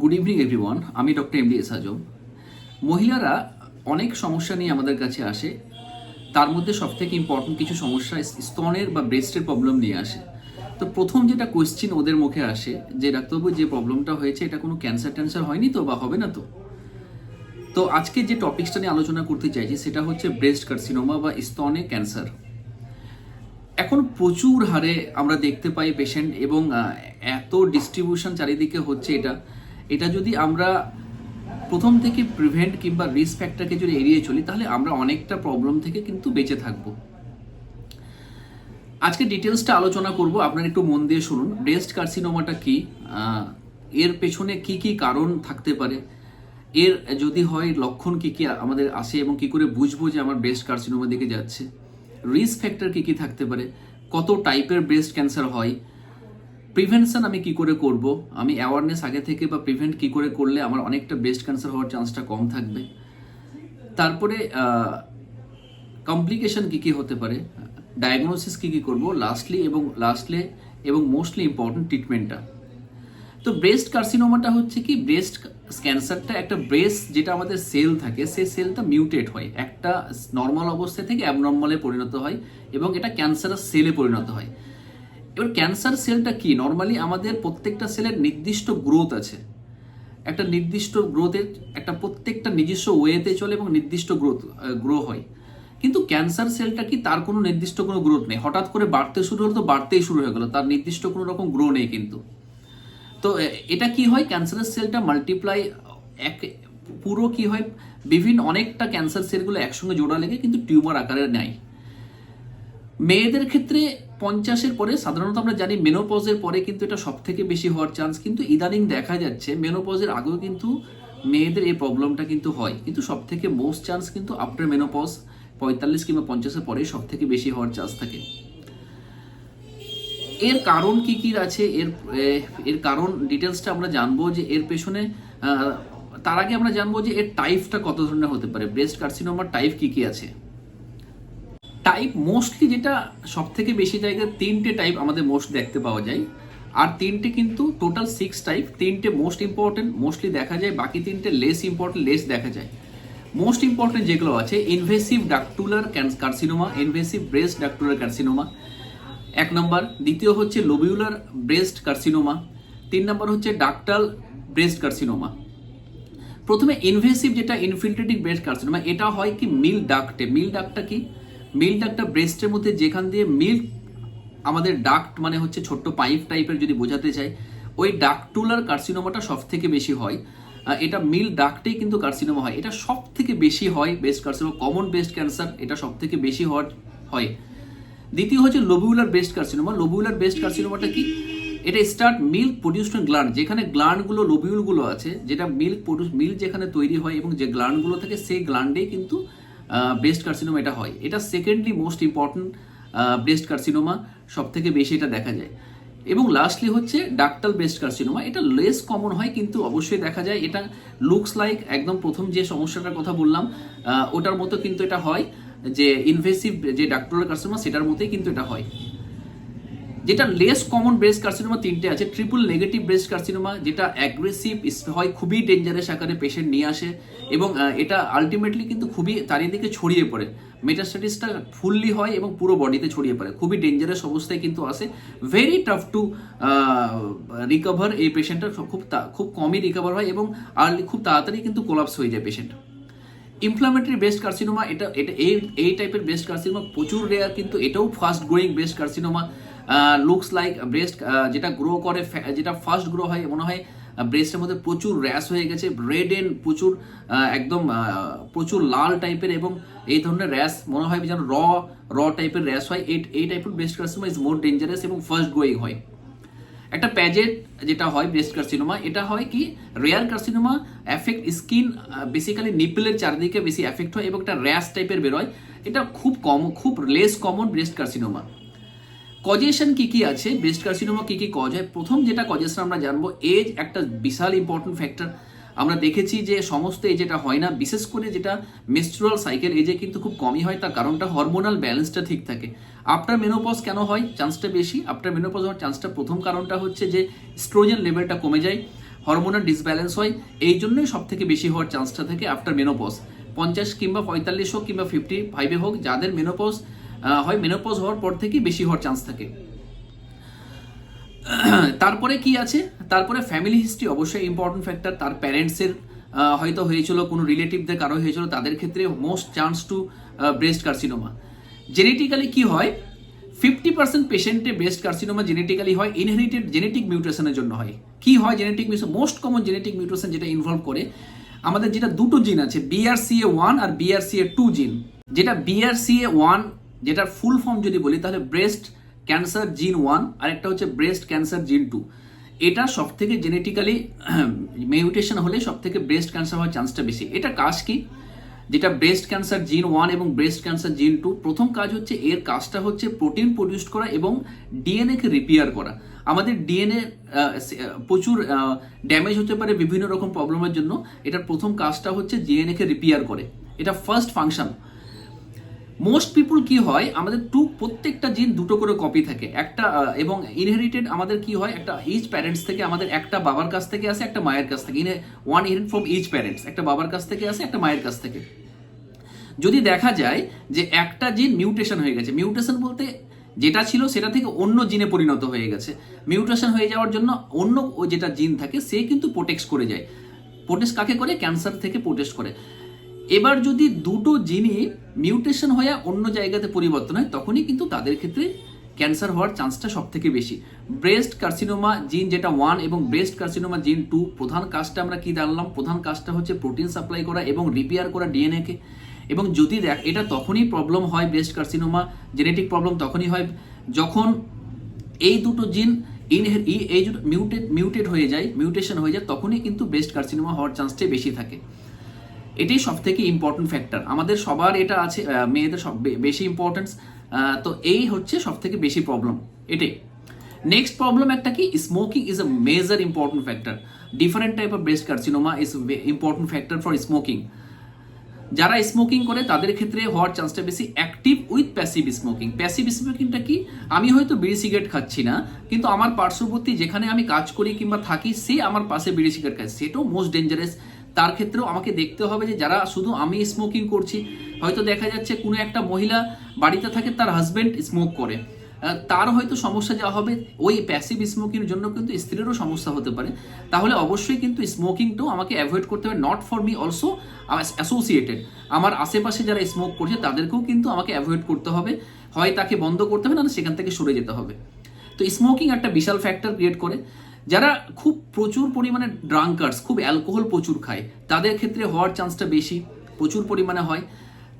Good evening everyone আমি doctor M D S Azam মহিলারা অনেক সমস্যা নিয়ে আমাদের কাছে আসে। তার মধ্যে সবথেকে ইম্পর্টেন্ট কিছু সমস্যা স্তনের বা ব্রেস্টের প্রবলেম নিয়ে আসে। তো প্রথম যেটা কোয়েশ্চেন ওদের মুখে আসে, যে ডাক্তারবাবু, যে প্রবলেমটা হয়েছে, এটা কোনো ক্যান্সার ট্যান্সার হয়নি তো বা হবে না তো? তো আজকে যে টপিকসটা নিয়ে আলোচনা করতে চাইছি, সেটা হচ্ছে ব্রেস্ট কার্সিনোমা বা স্তনে ক্যান্সার এখন প্রচুর হারে আমরা দেখতে পাই পেশেন্ট এবং এত ডিস্ট্রিবিউশন চারিদিকে হচ্ছে এটা। এটা যদি আমরা প্রথম থেকে প্রিভেন্ট কিংবা রিস্ক ফ্যাক্টরকে যদি এড়িয়ে চলি, তাহলে আমরা অনেকটা প্রবলেম থেকে কিন্তু বেঁচে থাকব। আজকে ডিটেলসটা আলোচনা করব, আপনারা একটু মন দিয়ে শুনুন। ব্রেস্ট কার্সিনোমাটা কি? এর পেছনে কি কি কারণ থাকতে পারে? এর যদি হয়, লক্ষণ কি কি আমাদের আসে এবং কি করে বুঝব যে আমার ব্রেস্ট কার্সিনোমা দিকে যাচ্ছে? রিস্ক ফ্যাক্টর কি কি থাকতে পারে? কত টাইপের ব্রেস্ট ক্যান্সার হয়? প্রিভেনশন আমি কি করে করব? আমি অ্যাওয়ারনেস আগে থেকে বা প্রিভেন্ট কি করে করলে আমার অনেকটা ব্রেস্ট ক্যান্সার হওয়ার চান্সটা কম থাকবে? তারপরে কমপ্লিকেশন কি কি হতে পারে? ডায়াগনোসিস কি কি করব? লাস্টলি এবং লাস্টলে এবং মোস্টলি ইম্পর্টেন্ট ট্রিটমেন্টটা তো ব্রেস্ট কার্সিনোমাটা হচ্ছে কি? ব্রেস্ট ক্যান্সারটা একটা ব্রেস্ট যেটা আমাদের সেল থাকে, সেই সেলটা মিউটেট হয়। একটা নর্মাল অবস্থা থেকে অ্যাবনর্মালে পরিণত হয় এবং এটা ক্যান্সারাস সেলে পরিণত হয়। এবার ক্যান্সার সেলটা কি? নর্মালি আমাদের প্রত্যেকটা সেলের নির্দিষ্ট গ্রোথ আছে। একটা নির্দিষ্ট গ্রোথের একটা প্রত্যেকটা নিজস্ব ওয়েতে চলে এবং নির্দিষ্ট গ্রোথ গ্রো হয়। কিন্তু ক্যান্সার সেলটা কি? তার কোনো নির্দিষ্ট কোনো গ্রোথ নেই। হঠাৎ করে বাড়তে শুরু হলো তো বাড়তেই শুরু হয়ে গেল। তার নির্দিষ্ট কোনো রকম গ্রো নেই কিন্তু। তো এটা কি হয়? ক্যান্সারের সেলটা মাল্টিপ্লাই এক, পুরো কি হয়? বিভিন্ন অনেকটা ক্যান্সার সেলগুলো একসঙ্গে জোড়া লেগে কিন্তু টিউমার আকারে নেয়। মেয়েদের ক্ষেত্রে পঞ্চাশের পরে, সাধারণত আমরা জানি মেনোপজের পরে কিন্তু এটা সব থেকে বেশি হওয়ার চান্স কিন্তু ইদানিং দেখা যাচ্ছে মেনোপজের আগেও কিন্তু মেয়েদের এই প্রবলেমটা কিন্তু হয়। কিন্তু সব থেকে মোস্ট চান্স কিন্তু আফটার মেনোপজ পঁয়তাল্লিশ কিংবা পঞ্চাশের পরে সব থেকে বেশি হওয়ার চান্স থাকে। এর কারণ কি কি আছে? এর এর কারণ ডিটেলসটা আমরা জানব যে এর পেছনে তার আগে আমরা জানব যে এর টাইপটা কত ধরনের হতে পারে। ব্রেস্ট কার্সিনোমার টাইপ কি কি আছে? টাইপ মোস্টলি যেটা সব থেকে বেশি জায়গায় তিনটে টাইপ আমাদের মোস্ট দেখতে পাওয়া যায়। আর তিনটে কিন্তু টোটাল সিক্স টাইপ তিনটে মোস্ট ইম্পর্টেন্ট মোস্টলি দেখা যায়, বাকি তিনটে লেস ইম্পর্টেন্ট লেস দেখা যায়। মোস্ট ইম্পর্টেন্ট যেগুলো আছে invasive ductular carcinoma invasive breast ductular carcinoma এক নম্বর দ্বিতীয় হচ্ছে লোবিউলার ব্রেস্ট কার্সিনোমা তিন নম্বর হচ্ছে ডাক্টাল ব্রেস্ট কার্সিনোমা প্রথমে ইনভেসিভ যেটা ইনফিল্ট্রেটিভ ব্রেস্ট কার্সিনোমা এটা হয় কি মিল ডাক্টে মিল ডাক্টটা কি? মিল ডাক্টটা ব্রেস্টের মধ্যে যেখান দিয়ে মিল্ক আমাদের ডাক্ট মানে হচ্ছে ছোট্ট পাইপ টাইপের যদি বোঝাতে চাই, ওই ডাকটুলার কার্সিনোমাটা সব থেকে বেশি হয়। এটা মিল ডাক্টেই কিন্তু কার্সিনোমা হয়। এটা সব থেকে বেশি হয় breast carcinoma common breast cancer এটা সব থেকে বেশি হওয়ার, হয়। দ্বিতীয় হচ্ছে lobular breast carcinoma lobular breast কার্সিনোমাটা কি? এটা স্টার্ট মিল্ক প্রডিউসড গ্ল্যান্ড যেখানে গ্ল্যান্ডগুলো লোবিউলগুলো আছে, যেটা মিল্ক প্রডিউস মিল্ক যেখানে তৈরি হয় এবং যে গ্ল্যান্ডগুলো থাকে, সেই গ্ল্যান্ডেই কিন্তু ব্রেস্ট কার্সিনোমা এটা হয়। এটা secondly most important breast carcinoma সব থেকে বেশি এটা দেখা যায়। এবং লাস্টলি হচ্ছে ডাক্টাল ব্রেস্ট কার্সিনোমা এটা লেস কমন হয় কিন্তু অবশ্যই দেখা যায়। এটা লুকস লাইক একদম প্রথম যে সমস্যাটার কথা বললাম ওটার মতো কিন্তু এটা হয়। যে ইনভেসিভ যে ডাক্তার কার্সিনোমা সেটার মতোই কিন্তু এটা হয়। যেটা লেস কমন ব্রেস্ট কার্সিনোমা তিনটে আছে ট্রিপল নেগেটিভ ব্রেস্ট কার্সিনোমা যেটা অ্যাগ্রেসিভ হয় খুবই ডেঞ্জারাস আকারে পেশেন্ট নিয়ে আসে এবং এটা আলটিমেটলি কিন্তু খুবই চারিদিকে ছড়িয়ে পড়ে। মেটাস্টাটিসটা ফুললি হয় এবং পুরো বডিতে ছড়িয়ে পড়ে। খুবই ডেঞ্জারাস অবস্থায় কিন্তু আসে। ভেরি টাফ টু রিকভার এই পেশেন্টটা খুব খুব কমই রিকভার হয় এবং আর্লি খুব তাড়াতাড়ি কিন্তু কোলাপস হয়ে যায় পেশেন্ট ইনফ্লামেটরি বেস্ট কার্সিনোমা এটা এটা, এই এই টাইপের বেস্ট কার্সিনোমা প্রচুর রেয়ার কিন্তু এটাও fast growing breast carcinoma looks like breast যেটা গ্রো করে যেটা ফার্স্ট গ্রো হয়, মনে হয় ব্রেস্টের মধ্যে প্রচুর র্যাশ হয়ে গেছে রেড এন্ড প্রচুর একদম প্রচুর লাল টাইপের এবং এই ধরনের র্যাশ, মনে হয় যেন র র টাইপের র্যাশ হয়। এই এই টাইপের breast carcinoma is more dangerous এবং ফার্স্ট গ্রোয়িং হয়। একটা প্যাজেট যেটা হয় ব্রেস্ট কার্সিনোমা এটা হয় কি rare carcinoma effect skin basically নিপলের চারদিকে বেশি এফেক্ট হয় এবং একটা র্যাশ টাইপের বেরোয়। এটা খুব কম, খুব less common breast carcinoma causation কি কি আছে? ব্রেস্ট কার্সিনোমা কি কি কজ হয়? প্রথম যেটা কজেশন আমরা জানব এজ একটা বিশাল ইম্পর্টেন্ট ফ্যাক্টর আমরা দেখেছি যে সমস্ত এজ এটা হয় না, বিশেষ করে যেটা মেস্ট্রুয়াল সাইকেল এজে কিন্তু খুব কমই হয়, তার কারণটা হরমোনাল ব্যালেন্সটা ঠিক থাকে। আফটার মেনোপজ কেন হয়? চান্সটা বেশি। আফটার মেনোপজ হওয়ার চান্সটা প্রথম কারণটা হচ্ছে যে স্ট্রোজেন লেভেলটা কমে যায় হরমোনাল ডিসব্যালেন্স হয়, এই জন্যই সব থেকে বেশি হওয়ার চান্সটা থাকে আফটার মেনোপজ পঞ্চাশ কিংবা পঁয়তাল্লিশ হোক কিংবা ফিফটি ফাইভে হোক, যাদের মেনোপজ হয় মেনোপজ হওয়ার পর থেকেই বেশি হওয়ার চান্স থাকে। তারপরে কি আছে? তারপরে ফ্যামিলি হিস্ট্রি অবশ্যই ইম্পর্টেন্ট ফ্যাক্টর তার প্যারেন্টসের হয়তো হয়েছিল, কোনো রিলেটিভদের কারও হয়েছিল, তাদের ক্ষেত্রে most chance to breast carcinoma genetically কি হয়? ফিফটি পার্সেন্ট পেশেন্টে ব্রেস্ট কার্সিনোমা জেনেটিক্যালি হয় ইনহেরিটেড জেনেটিক মিউটেশনের জন্য হয়। কি হয় genetic mutation most common genetic mutation যেটা ইনভলভ করে, আমাদের যেটা দুটো জিন আছে বিআরসিএ ওয়ান আর বিআরসিএ টু জিন যেটা বিআরসিএ ওয়ান যেটার ফুল ফর্ম যদি বলি, তাহলে ব্রেস্ট ক্যান্সার জিন ওয়ান আর একটা হচ্ছে ব্রেস্ট ক্যান্সার জিন টু এটা সব থেকে জেনেটিক্যালি মিউটেশন হলে সব থেকে ব্রেস্ট ক্যান্সার হওয়ার চান্সটা বেশি। এটা কাজ কি? যেটা ব্রেস্ট ক্যান্সার জিন ওয়ান এবং ব্রেস্ট ক্যান্সার জিন টু প্রথম কাজ হচ্ছে এর কাজটা হচ্ছে প্রোটিন প্রডিউস করা এবং ডিএনএকে রিপেয়ার করা। আমাদের ডিএনএ প্রচুর ড্যামেজ হতে পারে বিভিন্ন রকম প্রবলেমের জন্য। এটার প্রথম কাজটা হচ্ছে ডিএনএকে রিপেয়ার করে। এটা ফার্স্ট ফাংশন মোস্ট পিপুল কি হয়? আমাদের টু প্রত্যেকটা জিন দুটো করে কপি থাকে। একটা এবং ইনহেরিটেড আমাদের কি হয়? একটা ইচ প্যারেন্টস থেকে আমাদের একটা বাবার কাছ থেকে আসে, একটা মায়ের কাছ থেকে। One inherit from each parents একটা বাবার কাছ থেকে আসে, একটা মায়ের কাছ থেকে। যদি দেখা যায় যে একটা জিন মিউটেশন হয়ে গেছে মিউটেশন বলতে যেটা ছিল সেটা থেকে অন্য জিনে পরিণত হয়ে গেছে। মিউটেশন হয়ে যাওয়ার জন্য অন্য যেটা জিন থাকে, সে কিন্তু প্রোটেক্ট করে যায়। প্রোটেক্ট কাকে করে? ক্যান্সার থেকে প্রোটেক্ট করে। এবার যদি দুটো জিনই মিউটেশন হয়ে অন্য জায়গাতে পরিবর্তন হয়, তখনই কিন্তু তাদের ক্ষেত্রে ক্যান্সার হওয়ার চান্সটা সব থেকে বেশি। ব্রেস্ট কার্সিনোমা জিন যেটা ওয়ান এবং ব্রেস্ট কার্সিনোমা জিন টু প্রধান কাজটা আমরা কি জানলাম? প্রধান কাজটা হচ্ছে প্রোটিন সাপ্লাই করা এবং রিপেয়ার করা ডিএনএ কে। এবং যদি দেখ, এটা তখনই প্রবলেম হয় ব্রেস্ট কার্সিনোমা জেনেটিক প্রবলেম তখনই হয় যখন এই দুটো জিন ইন এই মিউটেড মিউটেড হয়ে যায় মিউটেশন হয়ে যায়, তখনই কিন্তু ব্রেস্ট কার্সিনোমা হওয়ার চান্সটাই বেশি থাকে। এটাই সব থেকে ইম্পর্টেন্ট ফ্যাক্টর আমাদের সবার এটা আছে মেয়েদের সব বেশি ইম্পর্টেন্স তো এই হচ্ছে সব থেকে বেশি প্রবলেম এটাই। নেক্সট প্রবলেম একটা কি? Smoking is a major important factor different type of breast carcinoma is important factor for smoking যারা স্মোকিং করে, তাদের ক্ষেত্রে হওয়ার চান্সটা বেশি active with passive smoking passive স্মোকিংটা কি? আমি হয়তো বিড়ি সিগারেট খাচ্ছি না, কিন্তু আমার পার্শ্ববর্তী যেখানে আমি কাজ করি কিংবা থাকি, সে আমার পাশে বিড়ি সিগারেট খাচ্ছে সেটাও মোস্ট ডেঞ্জারাস তার ক্ষেত্রেও আমাকে দেখতে হবে যে যারা শুধু আমি স্মোকিং করছি, হয়তো দেখা যাচ্ছে কোনো একটা মহিলা বাড়িতে থাকে, তার হাজবেন্ড স্মোক করে। তার হয়তো সমস্যা যা হবে, ওই প্যাসিভ স্মোকিং জন্য কিন্তু স্ত্রীরও সমস্যা হতে পারে। তাহলে অবশ্যই কিন্তু স্মোকিংটাও আমাকে অ্যাভয়েড করতে হবে not for me also associated আমার আশেপাশে যারা স্মোক করছে, তাদেরকেও কিন্তু আমাকে অ্যাভয়েড করতে হবে। হয় তাকে বন্ধ করতে হবে না সেখান থেকে সরে যেতে হবে। তো স্মোকিং একটা বিশাল ফ্যাক্টর ক্রিয়েট করে। যারা খুব প্রচুর পরিমাণে ড্রাঙ্কার্স খুব অ্যালকোহল প্রচুর খায়, তাদের ক্ষেত্রে হওয়ার চান্সটা বেশি, প্রচুর পরিমাণে হয়।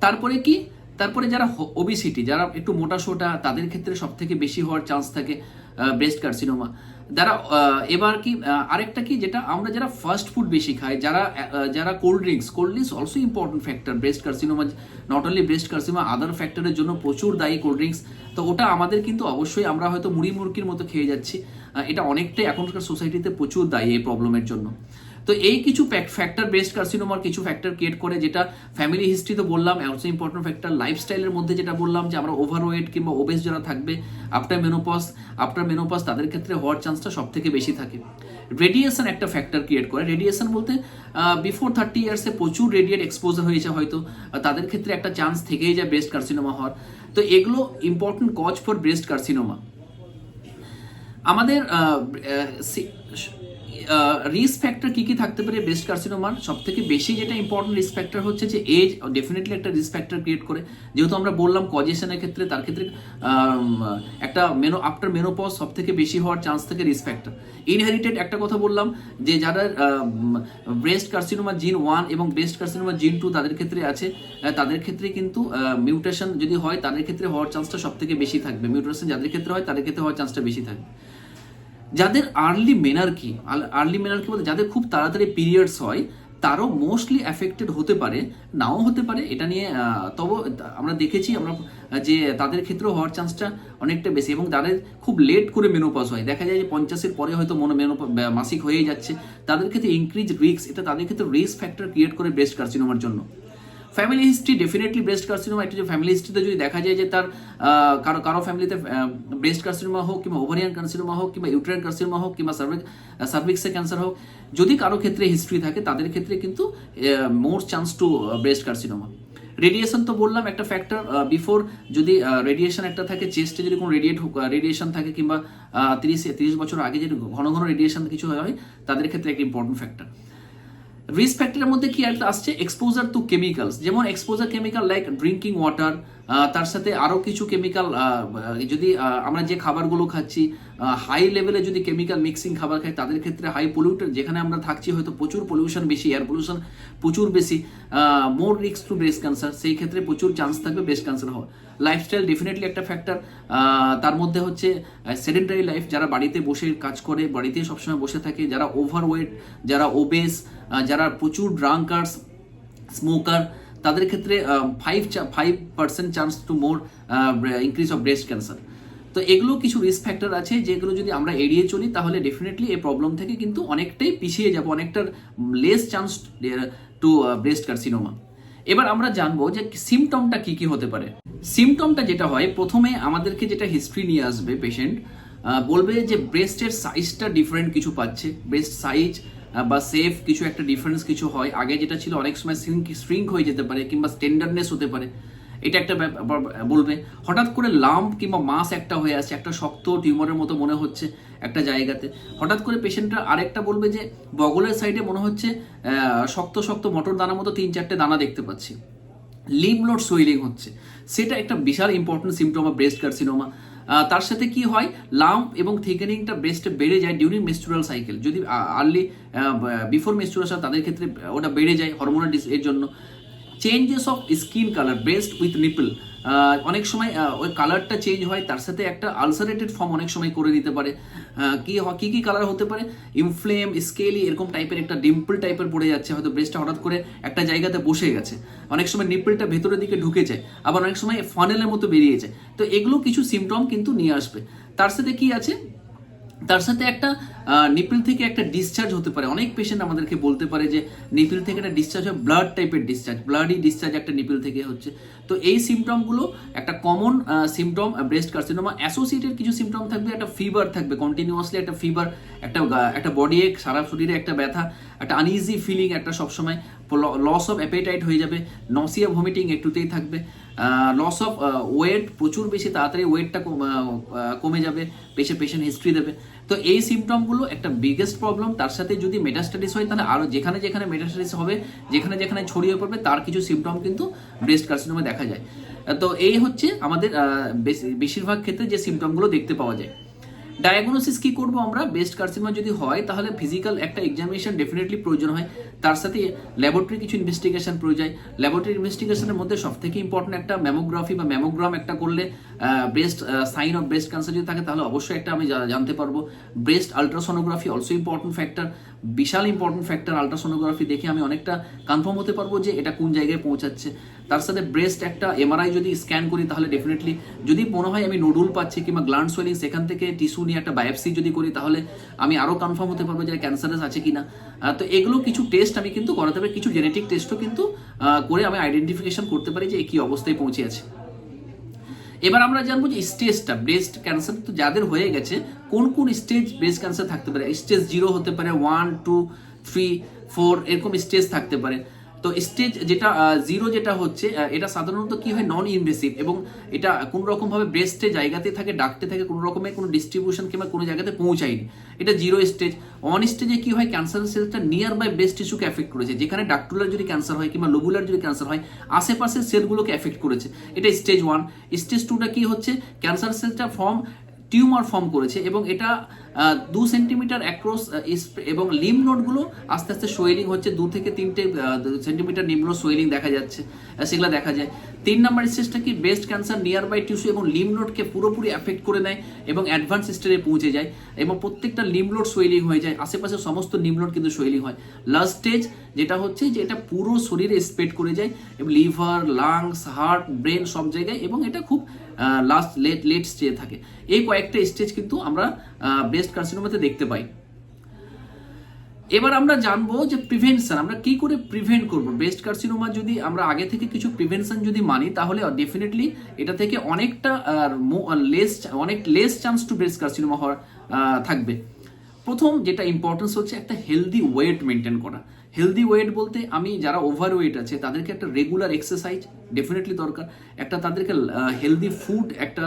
তারপরে কি? তারপরে যারা ওবিসিটি যারা একটু মোটা সোটা, তাদের ক্ষেত্রে সব থেকে বেশি হওয়ার চান্স থাকে ব্রেস্ট কার্সিনোমা যারা এবার কি আরেকটা কি, যেটা আমরা যারা ফাস্ট ফুড বেশি খাই, যারা যারা cold drinks cold drinks also important factor breast carcinoma not only breast carcinoma other ফ্যাক্টরের জন্য প্রচুর দায়ী কোল্ড ড্রিঙ্কস তো ওটা আমাদের কিন্তু অবশ্যই আমরা হয়তো মুড়ি মুরগির মতো খেয়ে যাচ্ছি। এটা অনেকটাই এখনকার সোসাইটিতে প্রচুর দায়ী এই প্রবলেমের জন্য। তো এই কিছু ফ্যাক্টর বেস্ট কার্সিনোমার কিছু ফ্যাক্টর ক্রিয়েট করে যেটা ফ্যামিলি হিস্ট্রি তো বললাম অলসো ইম্পর্টেন্ট ফ্যাক্টর লাইফস্টাইলের মধ্যে যেটা বললাম, যে আমরা ওভারওয়েট কিংবা ওবেস যারা থাকবে আফটার মেনোপজ আফটার মেনোপস তাদের ক্ষেত্রে হওয়ার চান্সটা সব থেকে বেশি থাকে। রেডিয়েশন একটা ফ্যাক্টর ক্রিয়েট করে। রেডিয়েশন বলতে বিফোর থার্টি ইয়ার্সে প্রচুর রেডিয়েট এক্সপোজার হয়েছে হয়তো তাদের ক্ষেত্রে একটা চান্স থেকেই যায় ব্রেস্ট কার্সিনোমা হওয়ার। তো এগুলো important cause for breast carcinoma আমাদের রিস্ক ফ্যাক্টর কি কি থাকতে পারে ব্রেস্ট কার্সিনোমার সব থেকে বেশি যেটা ইম্পর্টেন্ট রিস্ক ফ্যাক্টর হচ্ছে যে এজ ডেফিনেটলি একটা রিস্ক ফ্যাক্টর ক্রিয়েট করে। যেহেতু আমরা বললাম কজেশনের ক্ষেত্রে, তার ক্ষেত্রে একটা মেনো আফটার মেনোপজ সব থেকে বেশি হওয়ার চান্স থাকে রিস্ক ফ্যাক্টর ইনহেরিটেড একটা কথা বললাম, যে যারা ব্রেস্ট কার্সিনোমা জিন ওয়ান এবং ব্রেস্ট কার্সিনোমা জিন টু তাদের ক্ষেত্রে আছে তাদের ক্ষেত্রে কিন্তু মিউটেশন যদি হয়, তাদের ক্ষেত্রে হওয়ার চান্সটা সব থেকে বেশি থাকবে। মিউটেশন যাদের ক্ষেত্রে হয়, তাদের ক্ষেত্রে হওয়ার চান্সটা বেশি থাকবে। যাদের আর্লি মেনার্কি আর্লি মেনার্কি বলতে যাদের খুব তাড়াতাড়ি পিরিয়ডস হয়, তারও মোস্টলি অ্যাফেক্টেড হতে পারে, নাও হতে পারে, এটা নিয়ে তবে আমরা দেখেছি, আমরা যে তাদের ক্ষেত্রেও হওয়ার চান্সটা অনেকটা বেশি এবং তাদের খুব লেট করে মেনোপজ হয়। দেখা যায় যে পঞ্চাশের পরে হয়তো মনো মাসিক হয়েই যাচ্ছে। তাদের ক্ষেত্রে ইনক্রিজ রিস্ক এটা তাদের ক্ষেত্রে রিস্ক ফ্যাক্টর ক্রিয়েট করে ব্রেস্ট কার্সিনোমার জন্য। Family history definitely breast carcinoma একটু যে ফ্যামিলি হিস্ট্রিতে যদি দেখা যায় যে তার কারও কারও ফ্যামিলিতে ব্রেস্ট কার্সিনোমা হোক কিংবা ওভারিয়ান কার্সিনোমা হোক কিংবা ইউট্রাইন কার্সিনোমা হোক কিংবা সার্ভিক সার্ভিক্সের ক্যান্সার হোক, যদি কারও ক্ষেত্রে হিস্ট্রি থাকে, তাদের ক্ষেত্রে কিন্তু more chance to breast carcinoma radiation তো বললাম একটা ফ্যাক্টর বিফোর যদি রেডিয়েশন একটা থাকে চেস্টে যদি কোনো রেডিয়েট রেডিয়েশন থাকে কিংবা তিরিশ তিরিশ বছর আগে যদি ঘন ঘন রেডিয়েশন কিছু হয় তাদের ক্ষেত্রে একটা ইম্পর্টেন্ট ফ্যাক্টর রিস্ক ফ্যাক্টরের মধ্যে কি একটা আসছে? এক্সপোজার টু কেমিক্যালস যেমন exposure chemical like drinking water তার সাথে আরও কিছু কেমিক্যাল যদি আমরা যে খাবারগুলো খাচ্ছি হাই লেভেলে যদি কেমিক্যাল মিক্সিং খাবার খাই, তাদের ক্ষেত্রে হাই পলিউটেড যেখানে আমরা থাকছি হয়তো প্রচুর পলিউশন বেশি এয়ার পলিউশন প্রচুর বেশি more risk to breast cancer সেই ক্ষেত্রে প্রচুর চান্স থাকবে ব্রেস্ট ক্যান্সার হওয়ার। লাইফস্টাইল ডেফিনেটলি একটা ফ্যাক্টর তার মধ্যে হচ্ছে সেডেন্টারি লাইফ যারা বাড়িতে বসে কাজ করে, বাড়িতে সবসময় বসে থাকে, যারা ওভারওয়েট যারা ওবেস যারা প্রচুর ড্রাঙ্কার্স স্মোকার তাদের ক্ষেত্রে five five percent chance to more increase of breast cancer তো এগুলো কিছু রিস্ক ফ্যাক্টর আছে, যেগুলো যদি আমরা এড়িয়ে চলি, তাহলে ডেফিনেটলি এই প্রবলেম থেকে কিন্তু অনেকটাই পিছিয়ে যাব অনেকটা less chance to breast carcinoma এবার আমরা জানব যে সিমটমটা কি কি হতে পারে। সিমটমটা যেটা হয়, প্রথমে আমাদেরকে যেটা হিস্ট্রি নিয়ে আসবে পেশেন্ট বলবে যে ব্রেস্টের সাইজটা ডিফারেন্ট কিছু পাচ্ছে। ব্রেস্ট সাইজ বা সেফ কিছু একটা ডিফারেন্স কিছু হয়। আগে যেটা ছিল, অনেক সময় স্ট্রিঙ্ক হয়ে যেতে পারে কিংবা স্টেন্ডারনেস হতে পারে। এটা একটা বলবে, হঠাৎ করে লাম্প কিংবা মাস একটা হয়ে আসছে, একটা শক্ত টিউমারের মতো মনে হচ্ছে একটা জায়গাতে। হঠাৎ করে পেশেন্টরা আরেকটা বলবে যে বগলের সাইডে মনে হচ্ছে শক্ত শক্ত মটর দানার মতো তিন চারটে দানা দেখতে পাচ্ছি। লিম নোট সোয়েলিং হচ্ছে। সেটা একটা বিশাল important symptom of breast carcinoma তার সাথে কি হয়? লাম্প এবং থিকেনিংটা ব্রেস্টে বেড়ে যায় ডিউরিং মেস্টুরাল সাইকেল যদি আর্লি বিফোর মেস্টুরেশন তাদের ক্ষেত্রে ওটা বেড়ে যায় হরমোনাল এর জন্য। Changes of skin colour breast with nipple অনেক সময় ওই কালারটা চেঞ্জ হয়, তার সাথে একটা আলসারেটেড ফর্ম অনেক সময় করে দিতে পারে। কি কি কি কালার হতে পারে? ইনফ্লেম স্কেলি এরকম টাইপের একটা ডিম্পল টাইপের পড়ে যাচ্ছে। হয়তো ব্রেস্টটা হঠাৎ করে একটা জায়গাতে বসে গেছে। অনেক সময় নিপলটা ভেতরের দিকে ঢুকে যায়, আবার অনেক সময় ফানেলের মতো বেরিয়ে যায়। তো এগুলো কিছু সিমটম কিন্তু নিয়ে আসবে। তার সাথে কি আছে? তার সাথে একটা নিপিল থেকে একটা ডিসচার্জ হতে পারে। অনেক পেশেন্ট আমাদেরকে বলতে পারে যে নিপিল থেকে একটা ডিসচার্জ হয় ব্লাড টাইপের ডিসচার্জ ব্লাডি ডিসচার্জ একটা নিপিল থেকে হচ্ছে। তো এই সিমটমগুলো একটা common symptom breast carcinoma associated কিছু সিমটম থাকবে, একটা ফিভার থাকবে। কন্টিনিউয়াসলি একটা ফিভার একটা একটা বডি এক সারা শরীরে একটা ব্যথা, একটা আনইজি ফিলিং একটা সবসময় লস অফ অ্যাপেটাইট হয়ে যাবে নসিয়া ভমিটিং একটুতেই থাকবে লস অফ ওয়েট প্রচুর বেশি, তাড়াতাড়ি ওয়েটটা কমে যাবে, পেশে পেশেন্ট হিস্ট্রি দেবে। তো এই সিমটমগুলো একটা বিগেস্ট প্রবলেম তার সাথে যদি মেটাস্টাডিস হয়, তাহলে আরও যেখানে যেখানে মেটাস্টাডিস হবে, যেখানে যেখানে ছড়িয়ে পড়বে, তার কিছু সিমটম কিন্তু ব্রেস্ট কার্সিনোমে দেখা যায়। তো এই হচ্ছে আমাদের বেশিরভাগ ক্ষেত্রে যে সিমটমগুলো দেখতে পাওয়া যায়। ডায়াগনোসিস কি করব আমরা? বেস্ট কার্সিমা যদি হয়, তাহলে ফিজিক্যাল একটা এক্সামিনেশন ডেফিনেটলি প্রয়োজন হয়। তার সাথে ল্যাবরেটরি কিছু ইনভেস্টিগেশন প্রয়োজন ল্যাবরেটরি ইনভেস্টিগেশনের মধ্যে সবথেকে ইম্পর্টেন্ট একটা ম্যামোগ্রাফি বা ম্যামোগ্রাম একটা করলে breast sign of breast cancer যদি থাকে, তাহলে অবশ্যই একটা আমি জানতে পারব। Breast ultrasonography also important factor বিশাল ইম্পর্টেন্ট ফ্যাক্টর আলট্রাসোনোগ্রাফি দেখে আমি অনেকটা কনফার্ম হতে পারব যে এটা কোন জায়গায় পৌঁছাচ্ছে। তার সাথে ব্রেস্ট একটা এমআরআই যদি স্ক্যান করি তাহলে ডেফিনেটলি যদি মনে হয় আমি নোডুল পাচ্ছি কিংবা গ্ল্যান্ড সোয়েলিং সেখান থেকে টিস্যু নিয়ে একটা বায়োপসি যদি করি তাহলে আমি আরও কনফার্ম হতে পারব যে ক্যান্সারাস আছে কিনা। আহ, তো এগুলো কিছু টেস্ট আমি কিন্তু করাতে পারি কিছু জেনেটিক টেস্টও কিন্তু করে আমি আইডেন্টিফিকেশন করতে পারি যে কি অবস্থায় পৌঁছে আছে। এবার আমরা জানব যে স্টেজটা ব্রেস্ট ক্যান্সার তো যাদের হয়ে গেছে, কোন কোন স্টেজ ব্রেস্ট ক্যান্সার থাকতে পারে? স্টেজ জিরো হতে পারে ওয়ান টু থ্রি ফোর এরকম স্টেজ থাকতে পারে। তো স্টেজ যেটা জিরো যেটা হচ্ছে এটা সাধারণত কি হয়? নন ইনভেসিভ এবং এটা কোনো রকমভাবে ব্রেস্টে জায়গাতে থাকে ডাকতে থাকে, কোনো রকমের কোনো ডিস্ট্রিবিউশন কিংবা কোনো জায়গাতে পৌঁছায়নি। এটা জিরো স্টেজ অন স্টেজে কি হয়? ক্যান্সার সেলটা নিয়ার বাই ব্রেস্ট টিস্যুকে এফেক্ট করেছে। যেখানে ডাক্টুলার যদি ক্যান্সার হয় কিংবা লোবুলার যদি ক্যান্সার হয়, আশেপাশের সেলগুলোকে এফেক্ট করেছে। এটা স্টেজ ওয়ান স্টেজ টুটা কি হচ্ছে? ক্যান্সার সেলটা ফর্ম টিউমার ফর্ম করেছে এবং এটা দু সেন্টিমিটার অ্যাক্রস এবং লিম নোটগুলো আস্তে আস্তে সোয়েলিং হচ্ছে। দু থেকে তিনটে সেন্টিমিটার নিম্ন সোয়েলিং দেখা যাচ্ছে সেগুলো দেখা যায়। তিন নাম্বার স্টেজটা কি? Breast cancer near by tissue এবং লিম নোটকে পুরোপুরি অ্যাফেক্ট করে নেয় এবং অ্যাডভান্স স্টেজে পৌঁছে যায় এবং প্রত্যেকটা লিম নোট সোয়েলিং হয়ে যায়। আশেপাশে সমস্ত লিম নোট কিন্তু সোয়েলিং হয়। লাস্ট স্টেজ যেটা হচ্ছে যে এটা পুরো শরীরে স্প্রেড করে যায় এবং লিভার লাংস হার্ট ব্রেন সব জায়গায় এবং এটা খুব লাস্ট লেট লেট স্টেজে থাকে। এই কয়েকটা স্টেজ কিন্তু আমরা ব্রেস্ট কার্সিনোমাতে দেখতে পাই। এবার আমরা জানব যে প্রিভেনশন আমরা কি করে প্রিভেন্ট করব? ব্রেস্ট কার্সিনোমা যদি আমরা আগে থেকে কিছু প্রিভেনশন যদি মানি, তাহলে ডেফিনেটলি এটা থেকে অনেকটা লেস অনেক less chance to breast carcinoma হওয়ার থাকবে। প্রথম যেটা ইম্পর্টেন্স হচ্ছে একটা হেলদি ওয়েট মেনটেন করা। হেলদি ওয়েট বলতে আমি যারা ওভার ওয়েট আছে, তাদেরকে একটা রেগুলার এক্সারসাইজ ডেফিনেটলি দরকার। একটা তাদেরকে হেলদি ফুড একটা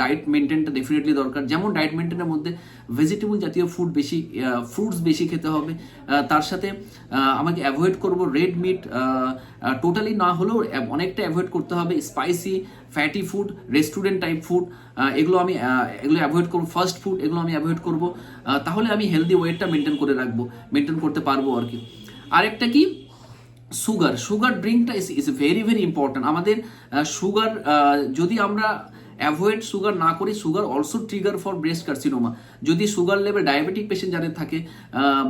ডায়েট মেনটেনটা ডেফিনেটলি দরকার। যেমন ডায়েট মেনটেনের মধ্যে ভেজিটেবল জাতীয় ফুড বেশি ফ্রুটস বেশি খেতে হবে। তার সাথে আমাকে অ্যাভয়েড করব রেড মিট টোটালি না হলেও অনেকটা অ্যাভয়েড করতে হবে। Spicy fatty food restaurant type food এগুলো আমি এগুলো অ্যাভয়েড করব। ফাস্ট ফুড এগুলো আমি অ্যাভয়েড করব। তাহলে আমি হেলদি ওয়েটটা মেনটেন করে রাখব। মেনটেন করতে পারব আর কি। আরেকটা কি? Sugar sugar ড্রিঙ্কটা is is very very important আমাদের সুগার যদি আমরা অ্যাভয়েড সুগার না করি, sugar also trigger for breast carcinoma যদি সুগার লেভেল ডায়াবেটিক পেশেন্ট যাদের থাকে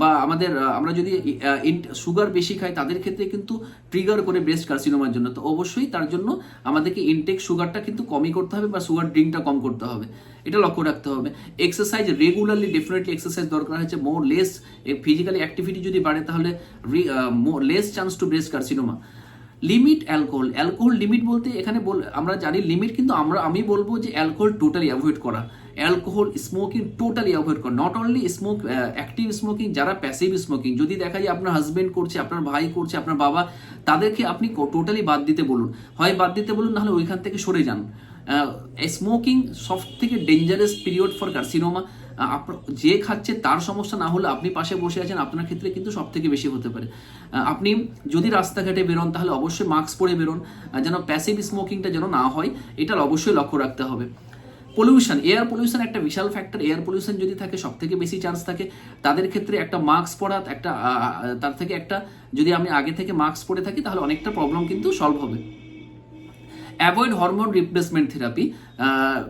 বা আমাদের আমরা যদি সুগার বেশি খাই, তাদের ক্ষেত্রে কিন্তু ট্রিগার করে ব্রেস্ট কার্সিনোমার জন্য। তো অবশ্যই তার জন্য আমাদেরকে ইনটেক সুগারটা কিন্তু কমই করতে হবে বা সুগার ড্রিঙ্কটা কম করতে হবে। এটা লক্ষ্য রাখতে হবে। এক্সারসাইজ রেগুলারলি ডেফিনেটলি এক্সারসাইজ দরকার হচ্ছে মোর লেস ফিজিক্যালি অ্যাক্টিভিটি যদি বাড়ে, তাহলে less chance to breast carcinoma limit alcohol alcohol limit বলতে এখানে বল, আমরা জানি লিমিট কিন্তু আমরা, আমি বলব যে অ্যালকোহল টোটালি অ্যাভয়েড করা। অ্যালকোহল স্মোকিং টোটালি অ্যাভয়েড করা। Not only smoke active smoking যারা প্যাসিভ স্মোকিং যদি দেখা যায় আপনার হাজবেন্ড করছে, আপনার ভাই করছে, আপনার বাবা, তাদেরকে আপনি টোটালি বাদ দিতে বলুন। হয় বাদ দিতে বলুন, নাহলে ওইখান থেকে সরে যান। স্মোকিং সব থেকে ডেঞ্জারাস পিরিয়ড ফর কার্সিনোমা যে খাচ্ছে তার সমস্যা না হলে আপনি পাশে বসে আছেন, আপনার ক্ষেত্রে কিন্তু সব থেকে বেশি হতে পারে। আপনি যদি রাস্তাঘাটে বেরোন, তাহলে অবশ্যই মাস্ক পরে বেরোন। যেন প্যাসিভ স্মোকিংটা যেন না হয়, এটার অবশ্যই লক্ষ্য রাখতে হবে। পলিউশন এয়ার পলিউশন একটা বিশাল ফ্যাক্টর এয়ার পলিউশন যদি থাকে সব থেকে বেশি চান্স থাকে। তাদের ক্ষেত্রে একটা মাস্ক পরা, একটা তার থেকে একটা, যদি আমি আগে থেকে মাস্ক পরে থাকি, তাহলে অনেকটা প্রবলেম কিন্তু সলভ হবে। অ্যাভয়েড হরমোন রিপ্লেসমেন্ট থেরাপি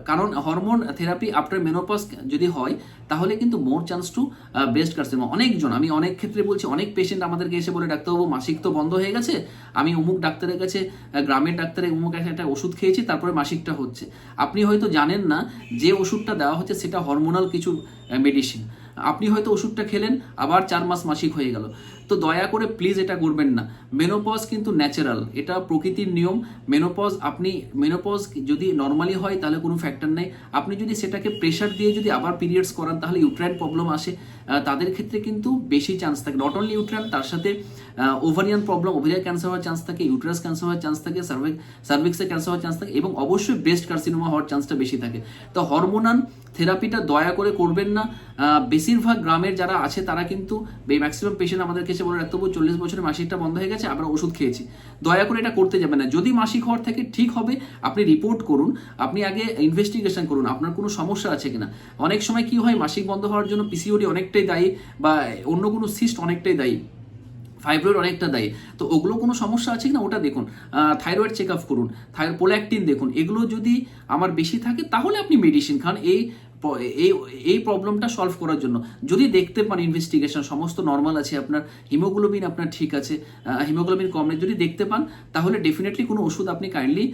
কারণ হরমোন থেরাপি আফটার মেনোপজ যদি হয়, তাহলে কিন্তু more chance to breast carcinoma অনেকজন, আমি অনেক ক্ষেত্রে বলছি, অনেক পেশেন্ট আমাদেরকে এসে বলে, ডাক্তারবাবু, মাসিক তো বন্ধ হয়ে গেছে। আমি অমুক ডাক্তারের কাছে গ্রামের ডাক্তারের অমুক একটা ওষুধ খেয়েছি, তারপরে মাসিকটা হচ্ছে। আপনি হয়তো জানেন না, যে ওষুধটা দেওয়া হচ্ছে, সেটা হরমোনাল কিছু মেডিসিন আপনি হয়তো ওষুধটা খেলেন, আবার চার মাস মাসিক হয়ে গেল। তো দয়া করে প্লিজ এটা করবেন না। মেনোপজ কিন্তু ন্যাচারাল এটা প্রকৃতির নিয়ম। মেনোপজ আপনি মেনোপজ যদি নর্মালি হয় তাহলে কোনো ফ্যাক্টর নেই। আপনি যদি সেটাকে প্রেশার দিয়ে যদি আবার পিরিয়ডস করান, তাহলে ইউট্রাইন প্রবলেম আসে। তাদের ক্ষেত্রে কিন্তু বেশি চান্স থাকে। নট অনলি ইউট্রাইন তার সাথে ওভারিয়ান প্রবলেম ওভারিয়ার ক্যান্সার হওয়ার চান্স থাকে ইউট্রাস ক্যান্সার হওয়ার চান্স থাকে সার্ভিক সার্ভিক্সের ক্যান্সার হওয়ার চান্স থাকে এবং অবশ্যই ব্রেস্ট কার্সিনোমা হওয়ার চান্সটা বেশি থাকে। তো হরমোনাল থেরাপিটা দয়া করে করবেন না। বেশিরভাগ গ্রামের যারা আছে, তারা কিন্তু ম্যাক্সিমাম পেশেন্ট আমাদের কাছে বলে রাখতে চল্লিশ বছরের মাসিকটা বন্ধ হয়ে গেছে, আমরা ওষুধ খেয়েছি। দয়া করে এটা করতে যাবেন না। যদি মাসিক হওয়ার থেকে ঠিক হবে, আপনি রিপোর্ট করুন, আপনি আগে ইনভেস্টিগেশন করুন, আপনার কোনো সমস্যা আছে কিনা। অনেক সময় কি হয়, মাসিক বন্ধ হওয়ার জন্য পিসিওডি অনেকটাই দায়ী বা অন্য কোনো সিস্ট অনেকটাই দায়ী। ফাইব্রয়েড অনেকটা দায়ী। তো ওগুলো কোনো সমস্যা আছে কি না ওটা দেখুন। থাইরয়েড চেক আপ করুন। থাইরয়েড পোল্যাক্টিন দেখুন। এগুলো যদি আমার বেশি থাকে তাহলে আপনি মেডিসিন খান। এই এই এই প্রবলেমটা সলভ করার জন্য। যদি দেখতে পান ইনভেস্টিগেশন সমস্ত নর্মাল আছে, আপনার হিমোগ্লোবিন আপনার ঠিক আছে হিমোগ্লোবিন কম নেই, যদি দেখতে পান, তাহলে ডেফিনেটলি কোনো ওষুধ আপনি কাইন্ডলি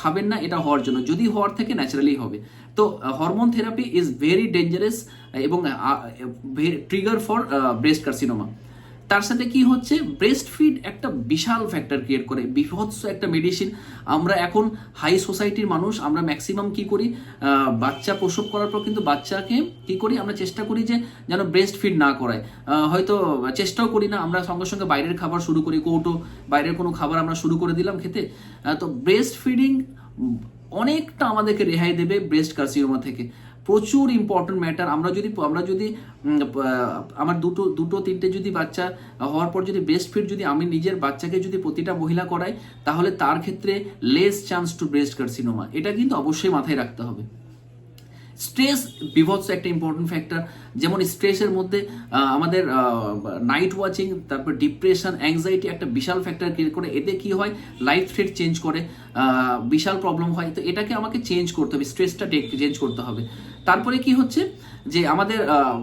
খাবেন না, এটা হওয়ার জন্য। যদি হওয়ার থেকে ন্যাচারালি হবে। তো hormone therapy is very dangerous এবং ট্রিগার ফর ব্রেস্ট কার্সিনোমা তার সাথে কি হচ্ছে? ব্রেস্ট ফিড একটা বিশাল ফ্যাক্টর ক্রিয়েট করে। বিভৎস একটা মেডিসিন আমরা এখন হাই সোসাইটির মানুষ, আমরা ম্যাক্সিমাম কি করি? বাচ্চা প্রসব করার পর কিন্তু বাচ্চাকে কি করি? আমরা চেষ্টা করি যে যেন ব্রেস্ট ফিড না করায়। হয়তো চেষ্টাও করি না। আমরা সঙ্গে সঙ্গে বাইরের খাবার শুরু করি, কৌটো, বাইরের কোনো খাবার আমরা শুরু করে দিলাম খেতে। তো ব্রেস্ট ফিডিং অনেকটা আমাদেরকে রেহাই দেবে ব্রেস্ট কার্সিনোমা থেকে। প্রচুর ইম্পর্টেন্ট ম্যাটার আমরা যদি আমরা যদি আমার দুটো দুটো, তিনটে যদি বাচ্চা হওয়ার পর যদি ব্রেস্ট ফিড যদি আমি নিজের বাচ্চাকে যদি প্রতিটা মহিলা করাই, তাহলে তার ক্ষেত্রে less chance to breast carcinoma এটা কিন্তু অবশ্যই মাথায় রাখতে হবে। স্ট্রেস বিভৎস একটা ইম্পর্টেন্ট ফ্যাক্টর যেমন স্ট্রেসের মধ্যে আমাদের নাইট ওয়াচিং তারপর ডিপ্রেশন অ্যাংজাইটি একটা বিশাল ফ্যাক্টর ক্রিয়েট করে। এতে কি হয়? লাইফ থ্রেট চেঞ্জ করে। বিশাল প্রবলেম হয়। তো এটাকে আমাকে চেঞ্জ করতে হবে স্ট্রেসটা টেক চেঞ্জ করতে হবে। তারপরে কি হচ্ছে? যে আমাদের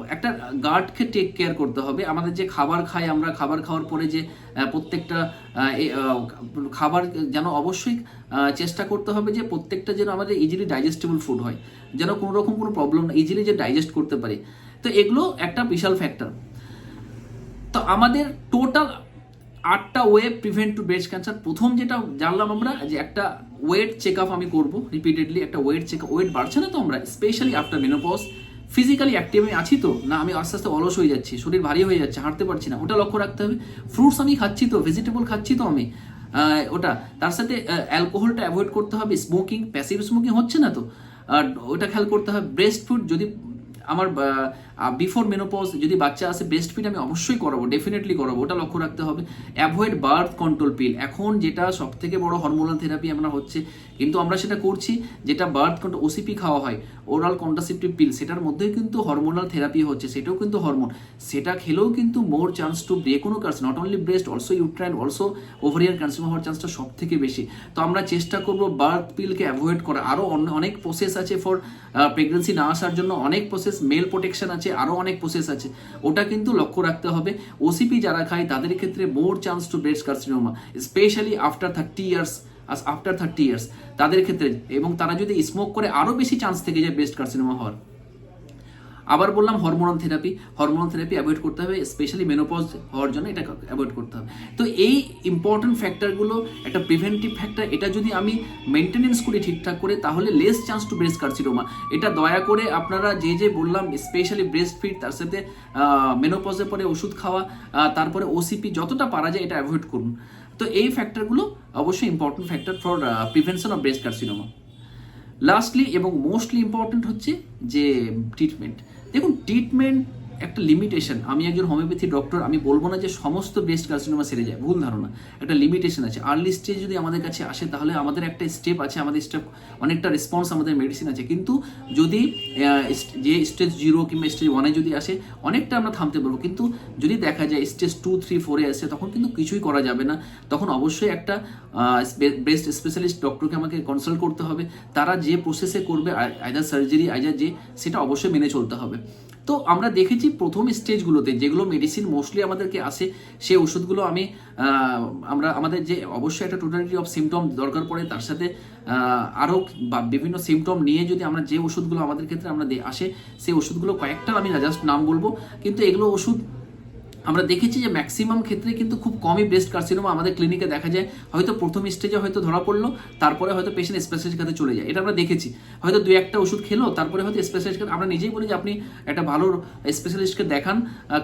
একটা গার্ডকে টেক কেয়ার করতে হবে। আমাদের যে খাবার খাই আমরা, খাবার খাওয়ার পরে যে প্রত্যেকটা খাবার যেন অবশ্যই চেষ্টা করতে হবে যে প্রত্যেকটা যেন আমাদের ইজিলি ডাইজেস্টেবল ফুড হয়। যেন কোনো রকম কোনো প্রবলেম না ইজিলি যে ডাইজেস্ট করতে পারি। তো এগুলো একটা বিশাল ফ্যাক্টর তো আমাদের টোটাল আটটা way prevent to breast cancer প্রথম যেটা জানলাম আমরা, যে একটা ওয়েট চেক আপ আমি করব রিপিটেডলি একটা ওয়েট চেক ওয়েট বাড়ছে না তো আমরা specially after menopause physically active আমি আছি তো? না, আমি আস্তে আস্তে অলস হয়ে যাচ্ছি, শরীর ভারী হয়ে যাচ্ছে, হাঁটতে পারছি না। ওটা লক্ষ্য রাখতে হবে। ফ্রুটস আমি খাচ্ছি তো ভেজিটেবল খাচ্ছি তো আমি। ওটা। তার সাথে অ্যালকোহলটা অ্যাভয়েড করতে হবে স্মোকিং প্যাসিভ স্মোকিং হচ্ছে না তো? আর ওটা খেয়াল করতে হবে ব্রেস্ট ফুড যদি আমার বিফোর মেনোপজ যদি বাচ্চা আসে ব্রেস্ট ফিড আমি অবশ্যই করাবো ডেফিনেটলি করাবো, ওটা লক্ষ্য রাখতে হবে। অ্যাভয়েড বার্থ কন্ট্রোল পিল এখন যেটা সব থেকে বড় হরমোনাল থেরাপি আমরা হচ্ছে, কিন্তু আমরা সেটা করছি, যেটা বার্থ কন্ট্রোল ওসিপি খাওয়া হয় ওরাল কন্ট্রাসেপটিভ পিল সেটার মধ্যেই কিন্তু হরমোনাল থেরাপি হচ্ছে, সেটাও কিন্তু হরমোন সেটা খেলেও কিন্তু মোর চান্স টু যে কোনো কাজ not only breast also uterine also ovarian cancer হওয়ার চান্সটা সব থেকে বেশি। তো আমরা চেষ্টা করব বার্থ পিলকে অ্যাভয়েড করা। আরও অনেক প্রসেস আছে ফর প্রেগনেন্সি না আসার জন্য, অনেক প্রসেস মেল প্রোটেকশন আছে আরও অনেক প্রসেস আছে। ওটা কিন্তু লক্ষ্য রাখতে হবে। ওসিপি যারা খায়, তাদের ক্ষেত্রে more chance to breast carcinoma specially after thirty years after thirty years তাদের ক্ষেত্রে। এবং তারা যদি স্মোক করে আরও বেশি চান্স থেকে যায় ব্রেস্ট কার্সিনোমা হওয়ার। আবার বললাম hormonal therapy hormonal therapy avoid করতে হবে স্পেশালি মেনোপজ হওয়ার জন্য এটা অ্যাভয়েড করতে হবে। তো এই ইম্পর্টেন্ট ফ্যাক্টরগুলো একটা প্রিভেন্টিভ ফ্যাক্টর এটা যদি আমি মেনটেনেন্স করি ঠিকঠাক করে, তাহলে less chance to breast carcinoma এটা দয়া করে আপনারা যে যে বললাম স্পেশালি ব্রেস্ট ফিড তার সাথে মেনোপজের পরে ওষুধ খাওয়া তারপরে ওসিপি যতটা পারা যায় এটা অ্যাভয়েড করুন। তো এই ফ্যাক্টরগুলো অবশ্যই important factor for prevention of breast carcinoma lastly এবং মোস্টলি ইম্পর্টেন্ট হচ্ছে যে ট্রিটমেন্ট দেখুন ট্রিটমেন্ট একটা লিমিটেশন আমি একজন হোমিওপ্যাথি ডক্টর আমি বলব না যে সমস্ত ব্রেস্ট কার্সিনোমা সেরে যায়, ভুল ধারণা, একটা লিমিটেশন আছে। আর্লি স্টেজ যদি আমাদের কাছে আসে, তাহলে আমাদের একটা স্টেপ আছে, আমাদের স্টেপ অনেকটা রেসপন্স আমাদের মেডিসিন আছে। কিন্তু যদি যে স্টেজ জিরো কিংবা স্টেজ ওয়ানে যদি আসে, অনেকটা আমরা থামতে পারব। কিন্তু যদি দেখা যায় স্টেজ টু থ্রি ফোরে আসে, তখন কিন্তু কিছুই করা যাবে না। তখন অবশ্যই একটা ব্রেস্ট স্পেশালিস্ট ডক্টরকে আমাকে কনসাল্ট করতে হবে। তারা যে প্রসেসে করবে আইদার সার্জারি আইদার যে, সেটা অবশ্যই মেনে চলতে হবে। তো আমরা দেখেছি প্রথম স্টেজগুলোতে যেগুলো মেডিসিন মোস্টলি আমাদেরকে আসে, সেই ওষুধগুলো আমি আমরা আমাদের যে অবশ্যই একটা টোটালিটি অফ সিমটম দরকার পড়ে, তার সাথে আরও বা বিভিন্ন সিমটম নিয়ে যদি আমরা যে ওষুধগুলো আমাদের ক্ষেত্রে আমরা আসে, সেই ওষুধগুলো কয়েকটা আমি জাস্ট নাম বলব। কিন্তু এগুলো ওষুধ আমরা দেখেছি যে ম্যাক্সিমাম ক্ষেত্রে কিন্তু খুব কমই ব্রেস্ট কার্সিনোমা আমাদের ক্লিনিকে দেখা যায়। হয়তো প্রথম স্টেজে হয়তো ধরা পড়ল, তারপরে হয়তো পেশেন্ট স্পেশালিস্ট কাছে চলে যায়। এটা আমরা দেখেছি। হয়তো দু একটা ওষুধ খেলো, তারপরে হয়তো স্পেশালিস্ট আমরা নিজেই বলি যে আপনি একটা ভালো স্পেশালিস্টকে দেখান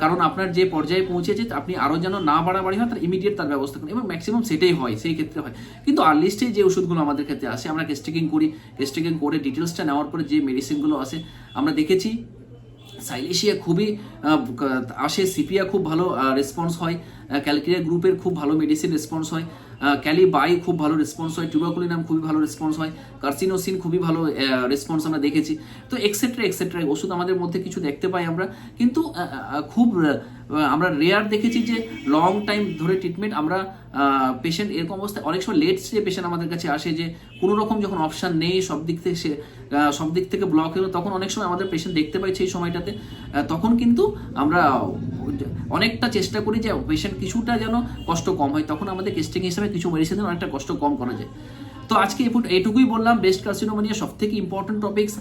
কারণ আপনার যে পর্যায়ে পৌঁছেছে, আপনি আরও যেন না বাড়াবাড়ি হয়, তার ইমিডিয়েট তার ব্যবস্থা করুন। এবং ম্যাক্সিমাম সেটাই হয়, সেই ক্ষেত্রে হয়। কিন্তু আর্লি স্টেজ যে ওষুধগুলো আমাদের ক্ষেত্রে আসে, আমরা কেস্টিকিং করি। কেস্টিকিং করে ডিটেলসটা নেওয়ার পরে যে মেডিসিনগুলো আসে, আমরা দেখেছি সাইলেশিয়া খুবই আসে, সিপিয়া খুব ভালো রেসপন্স হয় ক্যালকিরিয়া গ্রুপের খুব ভালো মেডিসিন রেসপন্স হয়। ক্যালি, বাই, খুব ভালো রেসপন্স হয়। টিউবাকুলিনাম খুবই ভালো রেসপন্স হয়। কার্সিনোসিন খুবই ভালো রেসপন্স আমরা দেখেছি। তো এক্সেট্রা এক্সেট্রা ওষুধ আমাদের মধ্যে কিছু দেখতে পাই আমরা। কিন্তু খুব আমরা রেয়ার দেখেছি যে লং টাইম ধরে ট্রিটমেন্ট আমরা পেশেন্ট এরকম অবস্থায় অনেক সময় লেট যে পেশেন্ট আমাদের কাছে আসে যে, কোনো রকম যখন অপশান নেই, সব দিক থেকে সে সব দিক থেকে ব্লক হলো তখন অনেক সময় আমাদের পেশেন্ট দেখতে পাই সেই সময়টাতে। তখন কিন্তু আমরা অনেকটা চেষ্টা করি যে পেশেন্ট কিছুটা যেন কষ্ট কম হয়। তখন আমাদের কেস্টিং হিসাবে কিছু মেডিসিন অনেকটা কষ্ট কম করা যায়। তো আজকে এটুকুই বললাম বেস্ট কার্সিনোমা নিয়ে সব থেকে ইম্পর্টেন্ট টপিক্স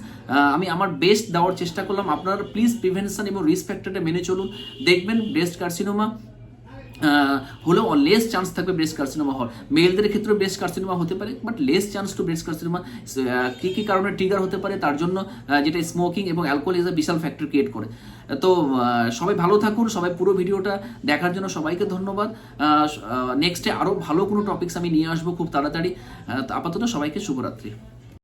আমি আমার বেস্ট দেওয়ার চেষ্টা করলাম। আপনারা প্লিজ প্রিভেনশন এবং রিস্ক ফ্যাক্টরটা মেনে চলুন। দেখবেন বেস্ট কার্সিনোমা হলেও লেস চান্স থাকবে ব্রেস্ট কার্সিনোমা হওয়ার। মেলদের ক্ষেত্রে ব্রেস্ট কার্সিনোমা হতে পারে but less chance to breast carcinoma কী কী কারণে ট্রিগার হতে পারে তার জন্য যেটা স্মোকিং এবং অ্যালকোহল ইজ বিশাল ফ্যাক্টর ক্রিয়েট করে। তো সবাই ভালো থাকুন, সবাই পুরো ভিডিওটা দেখার জন্য সবাইকে ধন্যবাদ। নেক্সটে আরও ভালো কোনো টপিকস আমি নিয়ে আসব খুব তাড়াতাড়ি। আপাতত সবাইকে শুভরাত্রি।